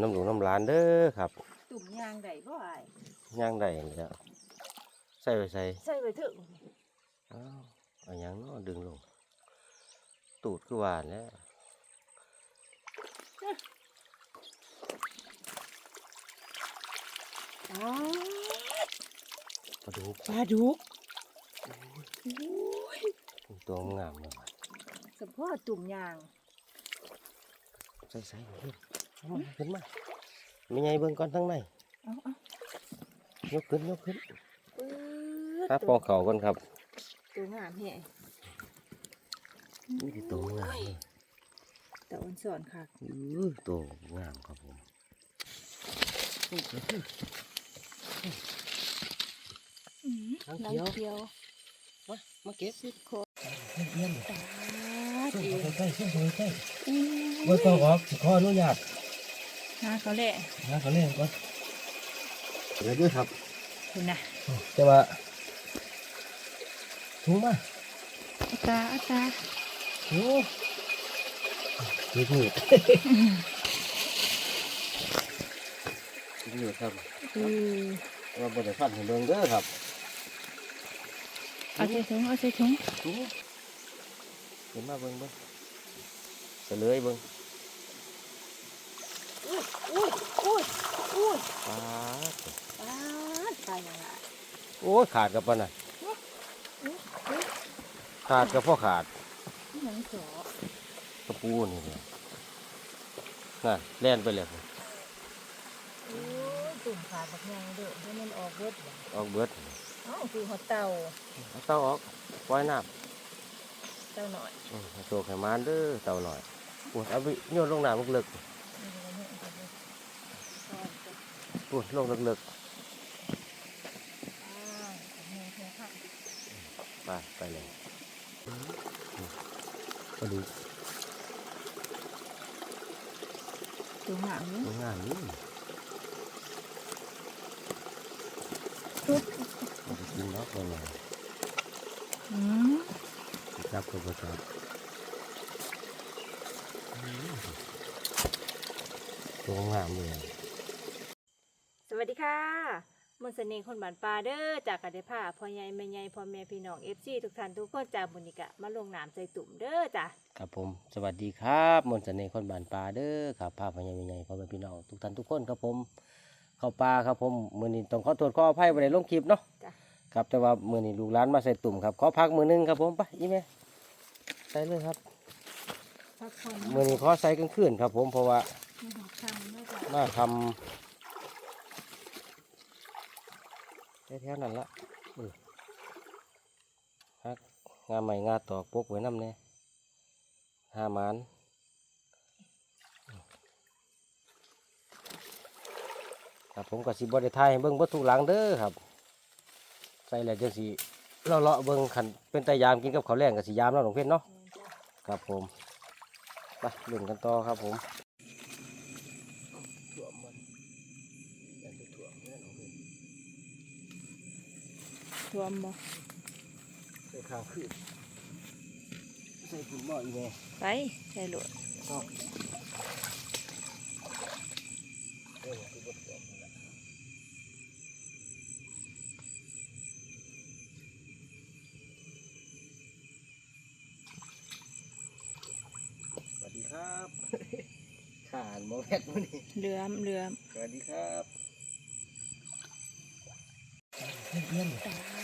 น้ำหลวงน้ำร้านเด้อครับตุ่มยางได้บ่อ้ายย่างได้นี่แหล้วใส่ไปใส่ใส่ไว้เถอะอ้าวเอาหยังเนาะดึงลง ตูดคือหวานแล้วอ๋อปลาดุกปลาดุกตัวงามเลยสมพ่อตุ่มยาง ใส่ใส่ขึ้นเอามา ขึ้นมาไม่ไงเบิ่งก่อนทั้งในเอาเอายกขึ้นยกขึ้นปื๊ครัดบปองเขาก่อนครับตัวงามแฮะนี่คือตัวงามเลยแต่อ่อนสอนค่ะอื้อตัวงามครับผมน้ำเขียวมามาเก็บสิโคเยี่ยมตาช่วยดีใกล้ช่วยใกล้อุ้เมื่อต้องขอขออนุญาต หาเขาแหละนะเขาเล่นก่อนเดี๋ยวด้วยครับคุณน่ะแต่ว่าถุงมาอาตาอาตาโอ้ยมืดมืดครับอือเราบริษัทให้เบิ่งเด้อครับเอาใส่ถุงเอาใส่ถุงถุงเห็นมาเบิ่งเบิ่งเสลยเบิ่ง อุ้ยอุ้ยอุ้ยอุ้ย ปาดปาดตายยังไงโอ้ยขาดกับปะน่ะขาดกับพ่อขาดหนังเสือกระปูนี่เนี่ยน่ะแล่นไปเลยครับโอ้ยตุ่มขาดบักยังเด้อให้มันออกเบิดบ่ออกเบิดเอ้าคือหัวเต่าเอาเต้าออกปล่อยน้เต่าหน่อยำอืมให้โชคให้มานเด้อเต่าหน่อยปวดเอาไปโยนลงน้ำลึกนี่ก็เนี่ยก็เลยอ่อนจ้ะ ๆ ปวดลงลึกอ่าเนี่ยเนี่ยค่ะๆไปไปเลยก็ดูตัวหางนี่สวยงามนี่ตุ๊บมันจะกินเนาะคนเลยอืมจับตัวประจับตัวงามเลยสวัสดี ค่ะมนต์เสน่ห์คนบ้านปลาเด้อจากกันได้ผ้าพ่อใหญ่แม่ใหญ่พ่อแม่พี่น้องเอฟซีทุกท่านทุกคนจากบุญกะมาลงน้ำใจตุ่มเด้อจ้ะครับผมสวัสดีครับมนต์เสน่ห์คนบานปลาเด้อครับภาพพญาใหญ่พ่อแม่พี่น้องทุกท่านทุกคนครับผม เข้าป่าครับผมมือนี้ต้องขอโทษขออภัยไปในลงคลิปเนาะจ้ะครับแต่ว่ามือนี้ลูกหลานมาใส่ตุ่มครับขอพักมือหนึงครับผมไปอีแม่ใส่เลยครับพักผ่อนมือนี้ขอใส่กลางคืนครับผมเพราะว่าไม่หักคำไม่จ้ะมาทำ แถวๆนั่นละฮักงาใหม่งาตอกปกไว้น้ำเนี่ยห้ามานครับผมกับสิบได้ทายเบิ้งเบิดทุหลังเด้อครับ ใส่แล้วจังสีเราเลาะเบิ้งขันเป็นตายามกินกับข้าวแรงกับสียามเราหลวงเพื่อนเนาะแม่นจ้ะครับผมไปเล่นกันต่อครับผม วมบ่ใส่ข้างขึ้นใส่คุณหม้ออีแม่ไปใส่โหลดเออคือบทถ่วมนั่นแหละสวัสดีครับขานโมแมทมื้อนี้เรือมเรือมสวัสดีครับ เยี่ยมต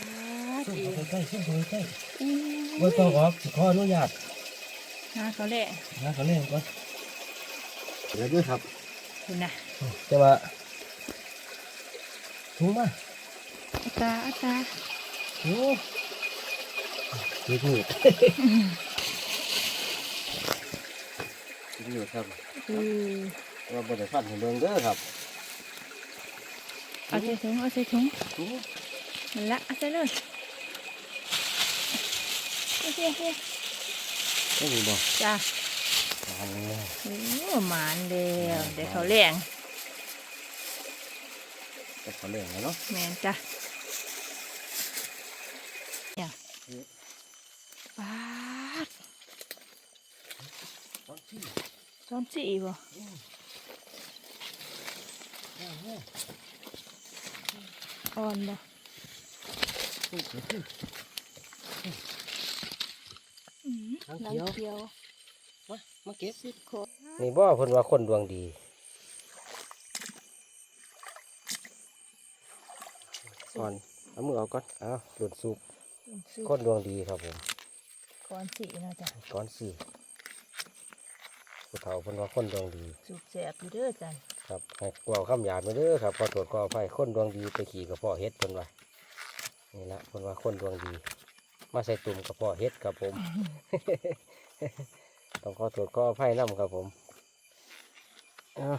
าช่วยดีใกล้ๆช่วยใกล้อุ้ๆว่าต้องขอขออนุญาตหาเขาแหละนะเขาเล่นก่อนเดี๋ยวด้วยครับคุณน่ะแต่ว่าถุงมาอาตาอาตาโอ้ยมืดมืดครับอือเราบริษัทให้เบิ่งเด้อครับเอาใส่ถุงเอาใส่ถุงถุงมันละเอาใส่เลยโอ เคโอเคไม่มีบ่จ้ะอันนี้โอ้หมานเดียวเดี๋ยวเขาแรงจะเขาเล่นแล้วเนาะแม่นจ้ะเนี่ยปาดซ้อนสี่บ่อ่อนบ่ หางหลัเขียวเขียวมามาเก็บสิบคนนี่บ่เพิ่นว่าคนดวงดีก่อนเอามือเอาก่อนเอาหลุดสุกสุกคนดวงดีครับผมก่อนสีนะจ๊ะก้อนสี่ผู้เฒ่าเพิ่นว่าคนดวงดีสุกแสบอยู่เด้อจ้ะครับให้เว่าคำหยาดมาเด้อครับขอตรวจขออภัยคนดวงดีไปขี่กับพ่อเฮ็ดเพิ่นว่านี่ละเพิ่นว่าคนดวงดี มาใส่ตุ่มกับพ่อเฮ็ดครับผม ต้องขอตรวจขออภัยนํครับผมเอา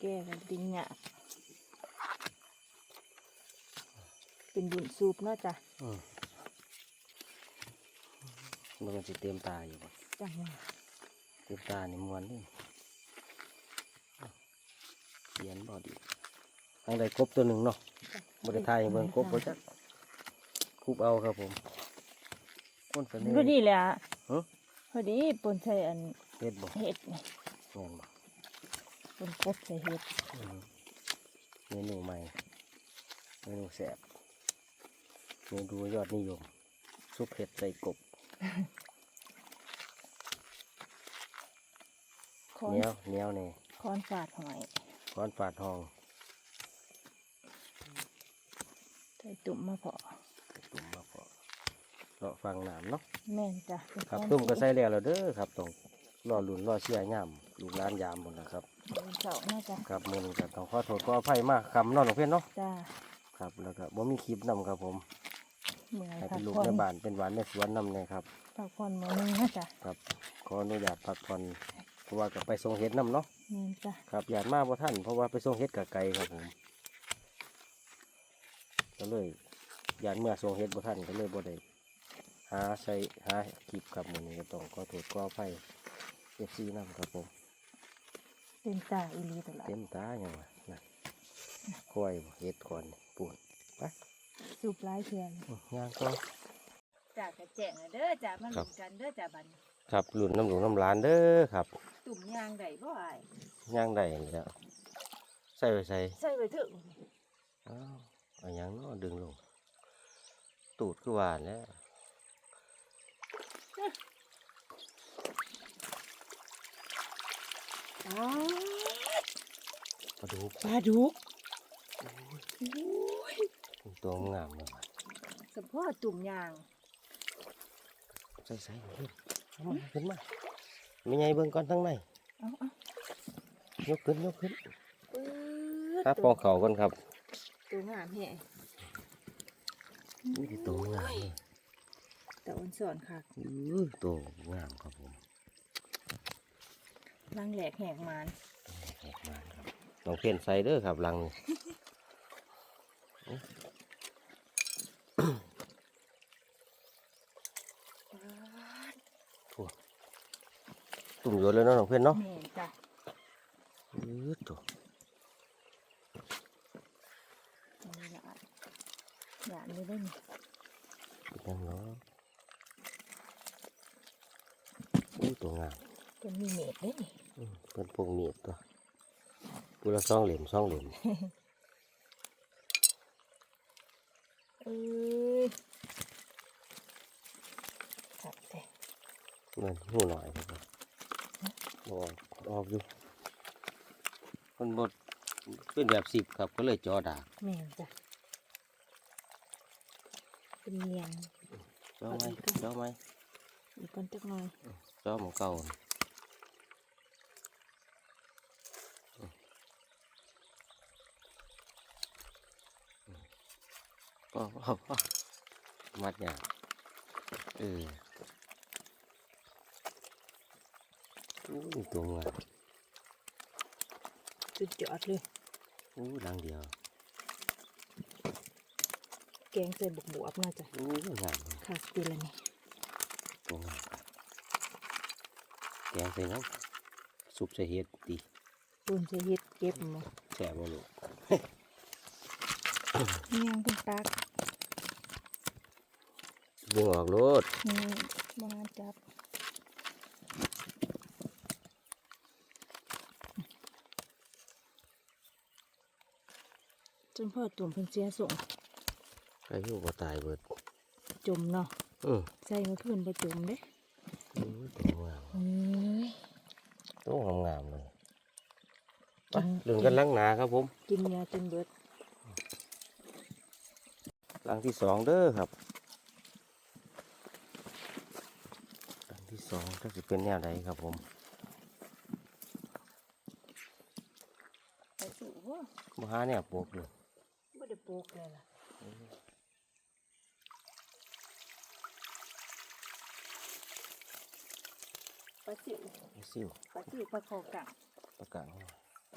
แก้กันดินหยาบเป็นบุญสูบเนาะจ้ะอืมมันสิเต็มตาอยู่บ่จังหวะเต็มตานี่มวนนี่เขียนบ่ดีทางใดกบตัวหนึ่งเนาะ บริทายให้เบิ่งกบบ่จักคูบเอาครับผมคนเสน่พอห์ดีแหละฮะ พอดีปนใส่อันเฮ็ดบ่เห็ดนี่แม่นบ่ปนกบใส่เห็ดอืมเมนูใหม่เมนูแซ่บเมนูยอดนิยมซุปเห็ดใส่กบคอนเหนียวเหนียวนี่คอนฝาดหอย ก้อนฝาดทอง ใส่ ตุ่มมาพอตุ่มมาพอเลาะฟังน้ำเนาะแม่นจ้ะเป็นครับคอนตุ่มก็ใส่แล้วแล้วเด้อครับต้องรอลุ่นรอเชียร์ย่ำลูกหลานยามหมดนะครับเป็นเสาเนาะจ้ะครับมือนี้ก็ต้องขอโทษขออภัยมากคำเนอนของเพื่อนเนาะจ้าครับแล้วก็บ่มีคลิปนำครับผมเมื่อยให้พัเป็กนลูกผ่อนในบ้านเป็นหวานในสวนนำเนี่ยครับพักผ่อนมื้อนึงนะจ้ะครับขออนุญาตพักผ่อนเพราะว่าก็ไปส่งเห็ดนำเนาะแม่นจ้ะครับอยากมาบ่ท่านเพราะว่าไปส่งเห็ดกับไกลครับผม ก็เลยอยากเมื่อส่งเห็ดบ่ท่านก็เลยบ่ได้หาใส่หาคลิปครับมื้อนี้ก็ต้องขอโทษขออภัย FC นำครับผมเต็มตาอีหลีตลอดเต็มตาอย่างวะนั่นกล้วยบ่เห็ดก่อนนี่ปูนไปสูบหลายเทื่อนอื้อย่างก็จ้ากระแจงอะเด้อจ้ามาครัลุ้บนกันเด้อจ้าบัดนี้ครับหลุนน้ำหลวงน้ำหลานเด้อครับ ตุ่มยางได้บ่อ้ายย่างได้นี่แหล้วใส่ไปใส่ใส่ไว้เถอะอ้าว เอาหยังเนาะดึงลง ตูดคือหวานแล้วอ้าวปลาดุกปลาดุกตัวงามเลยว่ะสะโพกตุ่มยาง ใส่ใส่เพิ่นเอามาขึ้นมาไม่ไงเบิ่งก่อนทั้งในเอาเอายกขึ้นยกขึ้นปื๊ดครับปองเขาก่อนครับ ตัวงามแฮะนี่คือตัวงามเลยแต่อ่อนสอนค่ะอื้อตัวงามครับผมลังแหลกแหกมานแหกมาครับน้องเพียนใส่เด้อครับลังนี่ตุ่มโยนแล้วเนาะน้องเพียนเนาะแม่นจ้ะอื้อตัว นี่ละหยาดเลยได้นี่ ยังเนาะอู้ตัวงามเป็นมีเม็ดได้นี่อืมเป็นพวกเมีดตัวปูละสองเหลี่ยมสองเหลี่ยมเอ้ยขัดแต่มันหูหน่อยครับบอออกอยู่มันบดเป็นแบบสิบครับก็เลยจอดาแม่นจ้ะ เป็นเมียงจอไหมจอไหมอีกคนจักหน่อยจอหมองเก่าน่ะก็พอพอมัดอย่างเอออู้ตัวงามจุดจอดเลยอู้หลังเดียว แกงใส่บกบวบน่าจะค่ะสตีลนี่ตัวงามแกงใส่น้ำซุปใส่เห็ดดีปูนใส่เห็ดเก็บมาแฉบลูกเมียงคุณตักบวกรดนี่บาจับจนพ่อตุ่มเพิ่งเสียส่ง ใครอยู่บ่ตายเบิดจมเนาะเออใส่เมื่อคืนบ่จมเด้โอ้ยตัวงามเอ้ยตัวงามๆเลยไปกินเรื่องกันล้างหนาครับผม กินยาจนเบิดหลังที่สองเด้อครับหลังที่สองถ้าจะเป็นแนวใดครับผมไปสู่ว่ามาหาแนวปลูกเลยบ่ได้ปลูกเลยล่ะ ปลาสิวไอ้ซิวปลาสิวปลาคอกังประกาศมา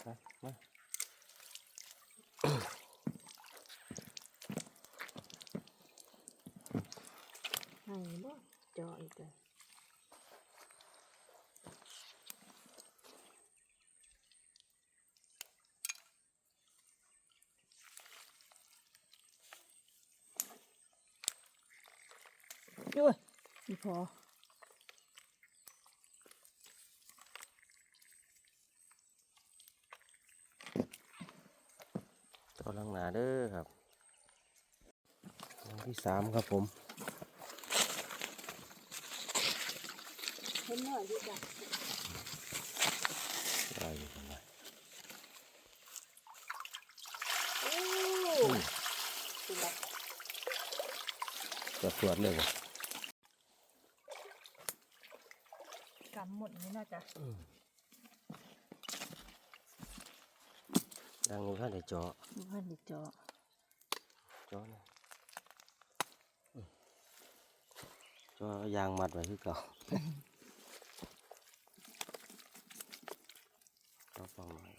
มามาให้บ่จออีกเลยด้วยอีพอ ตัวห ลังหนาเด้อครับลังที่สามครับผมเห็นหน่อยดีจ้ะอะไรอยู่กันไหนโอ้ดูละจตรวจเลยบ่กำหมดนี่น่าจะ ดังนี้ท่านได้เจาะมีพันดิจอเจาะนะอืมเจาะยางมัดไว้คือเก่าเจาะฟังหน่อย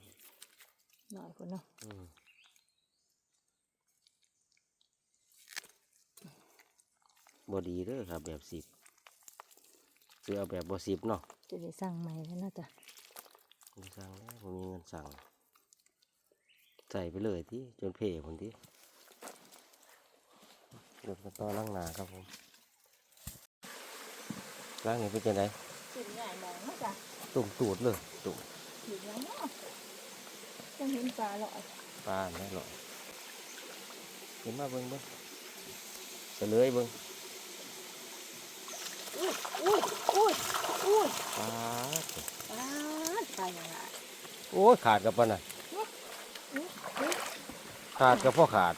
หน่อยคนเนาะอืมบดีเด้อครับแบบสิบคือเอาแบบบสิบเนาะจะได้สั่งใหม่แล้วน่าจะผมสั่งแล้วผมมีเงินสั่ง ใส่ไปเลยที่จนเพ่คนที่เดือดกันต่อล่างหนาครับผมล่างนี่เป็นจังไงกินง่ายมองน่าจะตุ่มตูดเลยตุ่มอยู่แล้วเนาะจะเห็นปลาหรอยปลาไม่หรอกเห็นมาเบิ้งเบิ้งเฉลยเบิ้งอุ้ยอุ้ยอุ้ยอุ้ยปลาปลาปลาอย่างไรโอ้ยขาดกับปะน่ะอุ้ยอุ้ย ขาดกับพ่อขาด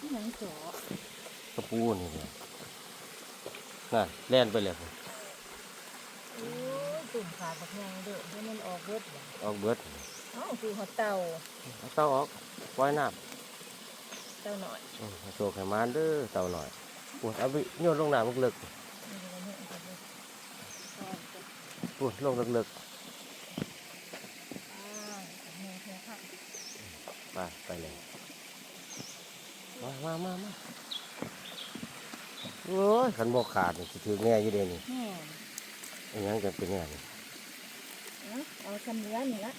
ที่ไหนสอกระปูนี่เนี่ยนั่นแล่นไปเลยพุ่นโอ้ยตุ่มขาดบักแยงเด้อให้มันออกเบิดบ่ออกเบิดเอ้าคือหัวเต่าเอาเต้าออกปล่อยน้เต่าหน่อยำอืมให้โชคให้มานเด้อเต่าหน่อยปวดเอาไปโยนลงน้ำลึกนี่ก็เนี่ยเอาไปเอาไปๆปวดลงลึกอ่าเนี่ยเนี่ยค่ะๆไปไปเลย มามามามาโอ้ยขันบอกขาดนี่สิถือแง่อยู่เดะนี่แม่อันยังจะเป็นแง่นี่เอาเอาคำเนื้อนี่ละ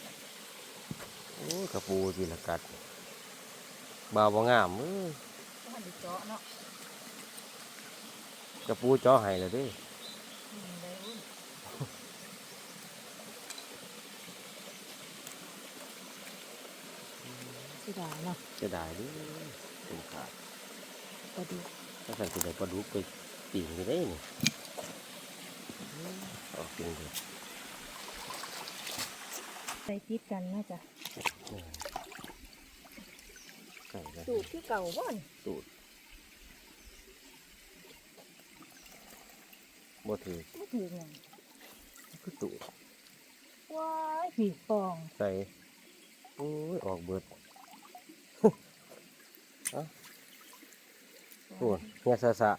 โอ้ยกระปูทีละกัดบาวบ่งามเอ้ยก็หันไปเจาะเนาะกระปูจ่อให้และเด้อืมได้อุ้ยสิได้เนาะจะได้เดิ เป็นขาดพอดีถ้าสั่นสิได้ปลาดุกไปปิ่งไปได้นี่ออกจริงเลยใส่ติดกันน่าจะนี่ไก่เลยสูตรที่เก่าบ่อนตูดบ่ถือไม่ถือเงินคือตูดว้ายผีฟอง ใส่โอ้ยออกเบิดเอ้า โอ้เงี้ยสะสะ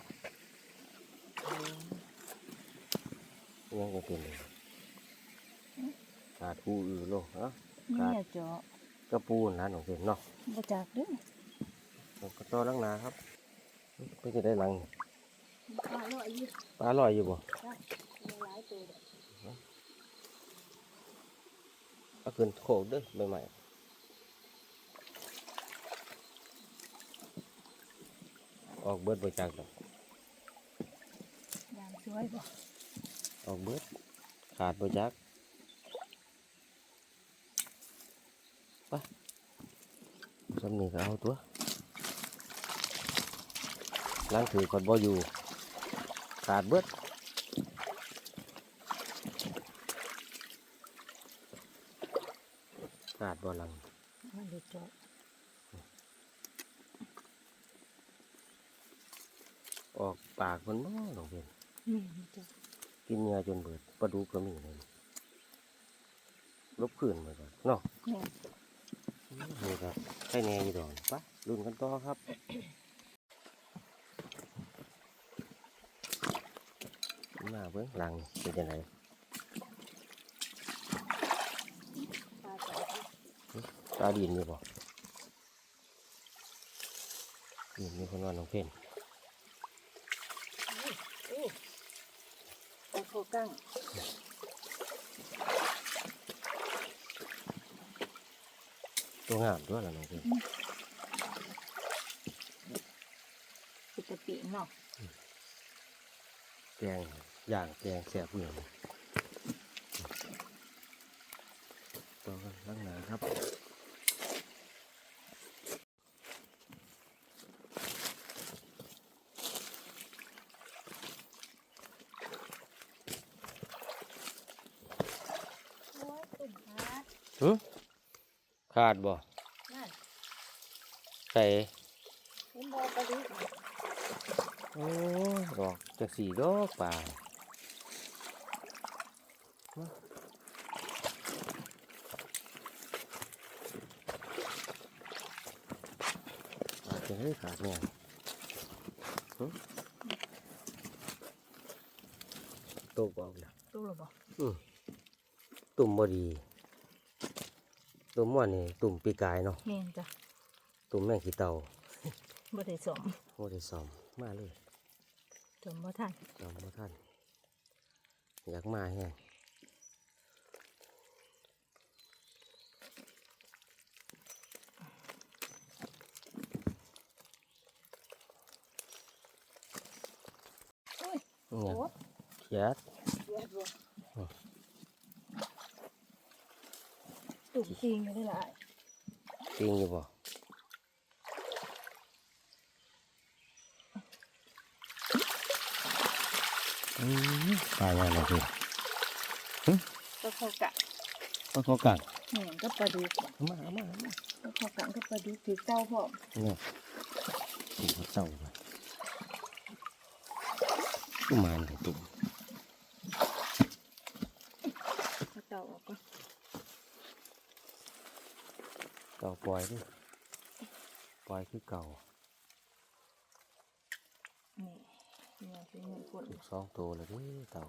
ยังก็เป็นขาดปูอือโลกเอ้านี่เนี่ยเจาะกระปูนะหนองเป็นเนาะบ่จักด้อมันก็ต่อลังนาครับเพื่อจะได้ลังปลาลอยอยู่ปลาลอยอยู่บ่ได้มีหลายตัวเด้อเอาขึ้นโขกด้อใบใหม่ ออกเบิดไปจากดอกยามสวยบ่ออกเบิดขาดไปจากไปสำนีก็เอาตัวล้างถือก่อนบ่อยู่ ขาดเบิดขาดบ่หลังมันเด็ดจอย ออก ปากมันบ่หลงเป็นนี่จ้ะกินเนื้อจนเบิดปลาดุกก็มีเลยลบขึ้นไปก่อนเนาะแม่นี่ครับไข่แหน่อยู่ดอนปะรุ่นกันต่อครับมาเบิ้งหลังเป็นยังไงปลาจอยตาดินอยู่บ่ดินมีคนนอนน้องเพ่นโอ้ ปลาโคกั้งตัวงามด้วยล่ะน้องเพ่นคือตะปีเนาะแกงย่างแกงแซ่บเหมือนต่อกันล้างหนาครับ โอ้ยตุ่มฮะ หึขาดบ่นั่นใส่เห็นบอปลาดุกโอ้ยออกจากสีดอกป่ามาขาดจะให้ขาดเนี่ยหึตกออกแล้วตู้หรือบ่อืมตุ่มบ่ดี ตุ่มว่านี่ตุ่มปีกายเนาะแม่นจ้ะตุ่มแมงขี้เต่าบ่ได้สมโอ้ได้ซ้อมมาเลยสมบ่ทันจำบ่ท่านอยากมาแฮงโอ้ยเนี่ยโอ้เขียดเยอะบ่ ตุ่มจริงอยู่ได้หลายจริงอยู่บ่อืมตายแล้วนะพี่ปลาโคกะก็เขากัดแม่นก็ปลาดุกเอามาเอามาเอามาปลาโคกะก็ปลาดุกถือเจ้าพร้อมเนี่ยตุ่มเขาเศร้าไปตุ่มมันตุ่ม เขาเจ้าออกก็ เก่า ปล่อยดิปล่อยคือเก่านี่เนี่ยคือเงินคนลูกสองตัวเลยดิเต่า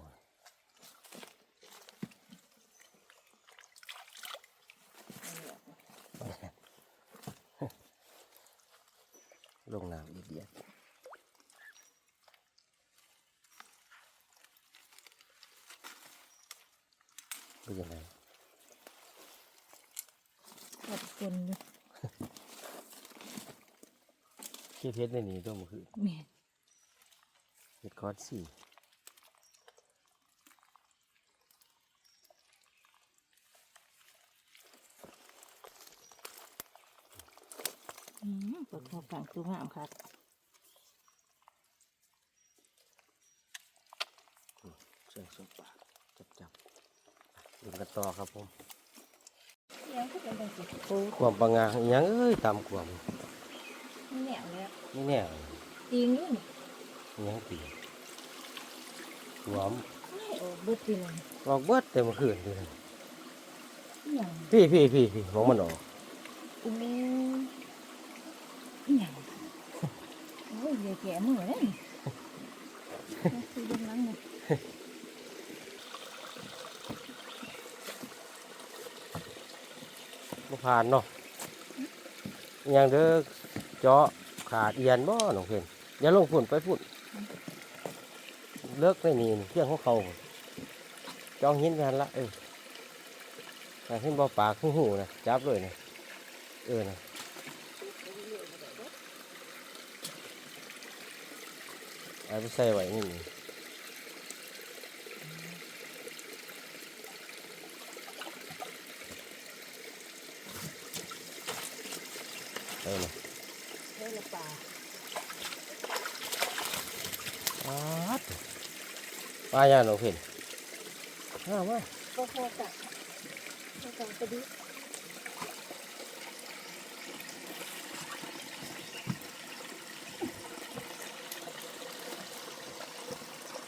ลงน้ำอีกเดียวเป็นยังไงขอบคนอยู่ เคี่ยวเพชรในนี้ตัวมันคือแม่นเห็ดคอร์ดสี่อืมปลาโคกะตัวงามค่ะเชือกสุกปากจับจับดูกันต่อครับผมยังก็เป็นจังซี่โอ้ความปังงาอหยังเอ้ยตามความ แนวแล้วนี่แน่เลยจริงอยู่นี่อหยังตีหวมไม่โอ้เบิดทีเลยออกเบิดแต่เมื่อคืนนี่อหย่างพี่พี่พี่พี่มองมันออกโอ้อหย่างโอ้ยอย่าแก่มือเลยนี่คือเบื้องหลังนี่บ่ผ่านเนาะอหยังเด้อ เจาะขาดเอียนบ่หนองเพนอย่าลงฝุ่นไปฝุ่นเลิกไม่นี่เครื่องของเขาจองหินกันละเออแต่ขึ้นบ่ปากหูหูนะจับเลยนะเออนะเอาไปใส่ไว้นี่นี่เลยได้ละปลา ปัด ปลาย่างน้องเพิ่นห้ามาพอพอกัดพอกัดกระดิ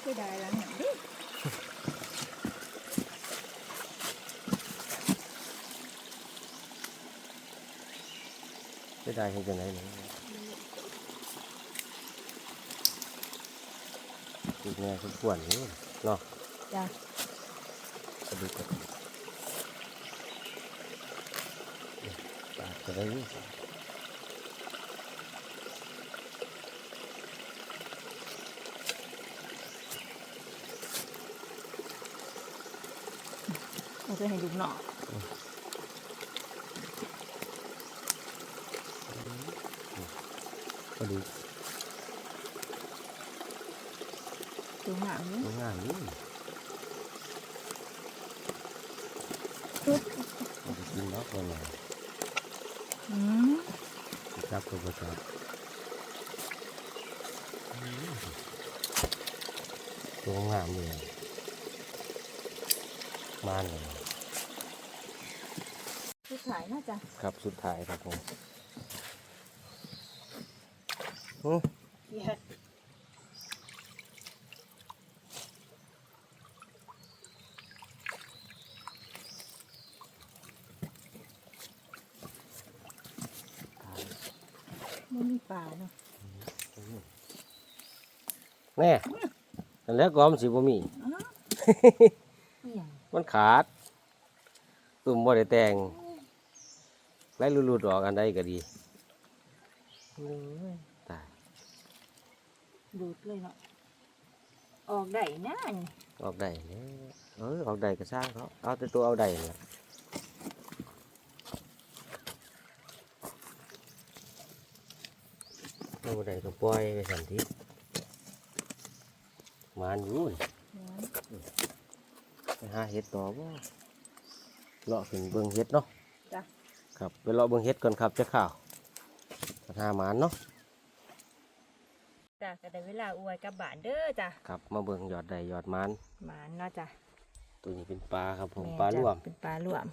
ไม่ได้แล้วเนี่ยดิไม่ได้เห็นจังไดเลยอีก แม่สมควรอยู่เนาะจ้ะกระดูกกระดูกปลาจะได้อยู่เราจะให้ดูหน่อยกระดูก ดูหางนี้งามนี่ปึ๊บมันจะกินเนาะคนไหนอืมจับก็บ่จับตัวงามเลยมานเลยผู้ขายน่าจะครับสุดท้ายครับผมโอ้ เยอะ ไม่มีปลาเนาะแน่นั่นแหล้วก็มันสิบ่มีอ๋อไม่อย่างมันขาด ตุ่มบ่ได้แต่งไล่หลุดๆออกอันใดก็ดีโอ้ยตายดูดเลยเนาะออกได้นะนี่ออกได้เนี่ยเออออกได้ก็สร้างเขาเอาแต่ตัวเอาได้เนี่ยเอาได้ก็ปล่อยไปสันทิศมานอยู่นี่ไปหาเห็ดต่อบ่เลาะขึ้นเบิ่งเห็ดเนาะจ้ะ ครับไปเลาะเบิ่งเห็ดก่อนครับจะข่าวปัญหาหมานเนาะจ้ะก็ได้เวลาอวยกลับบ้านเด้อจ้ะครับมาเบิ่งยอดใดยอดหมานหมานเนาะจ้ะตัวนี้เป็นปลาครับผมแม่นปลาจ้ะร่วมเป็นปลาร่วม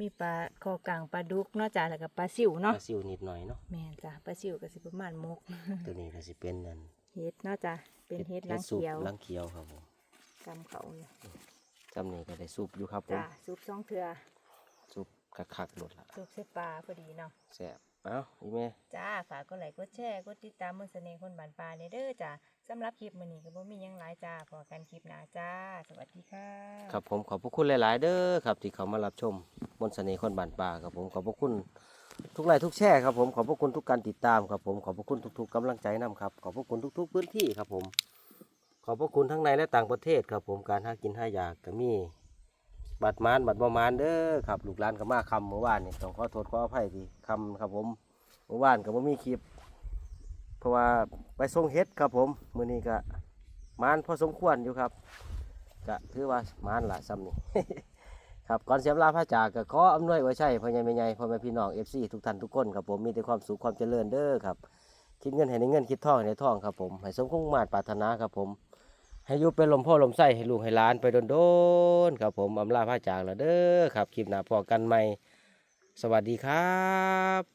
มีปลาคอกลางปลาดุกเนาะจ้ะแล้วก็ปลาซิวปเนาะลาซิวนิดหน่อยเนาะแม่นจ้ะปลาซิวก็สิประมาณมกตัวนี้ก็สิเป็นนั่นเฮ็ดเนาะจ้ะเป็นเฮ็ดลังซุปเขียวลังเขียวครับผมกำเขาอยู่จำนี้ก็ได้ซุปอยู่ครับผมจ้ะซุปสองเทือซุปคักๆหมดละซุปเส้ปลาพอดีเนาะ แซ่บเอ้าอีแม่ จ้าฝากกดไลค์กดแชร์กดติดตามมนต์เสน่ห์คนบ้านปลาเด้อเด้อจ้า สำหรับคลิปมื้อนี้ก็บ่มีหยังหลายจ้าพอกันคลิปหน้าจ้า สวัสดีค่ะ ครับผมขอบพระคุณหลาย ๆ เด้อครับ ที่เขามารับชมมนต์เสน่ห์คนบ้านป่าครับผมขอบพระคุณทุกไลค์ทุกแชร์ครับผมขอบพระคุณทุกการติดตามครับผมขอบพระคุณทุก ๆกำลังใจนํครับขอบพระคุณทุก ๆ พื้นที่ครับผม ขอบพระคุณทั้งในและต่างประเทศครับผมการหากินหาอยากก็มี บัตรมานบัตรประมานเด้อครับลูกหลานก็มาคำเมื่อวานนี่ต้องขอโทษขออภัยที่คำครับผมเมื่อวานก็บ่มีคลิป ราะว่าไปส่งเฮ็ดครับผมมือนี้ก็มานพอสมควรอยู่ครับก็ถือว่ามานละซ้ำนี่ครับก่อนเสียเวลาพระจากก็ขออำนวยไว้ใช่พ่อใหญ่แม่ใหญ่พ่อแม่พี่น้อง FC ทุกท่านทุกคนครับผมมีแต่ความสุขความเจริญเด้อครับคิดเงินให้ในเงินคิดทองให้ในทองครับผมให้สมคงมาตรปรารถนาครับผม ให้ยู่เป็นลมพ่อลมไส้ให้ลูกให้หลานไปโดนๆครับผมอำลาพระจากแล้วเด้อครับคลิปหน้าพอกันใหม่ สวัสดีครับ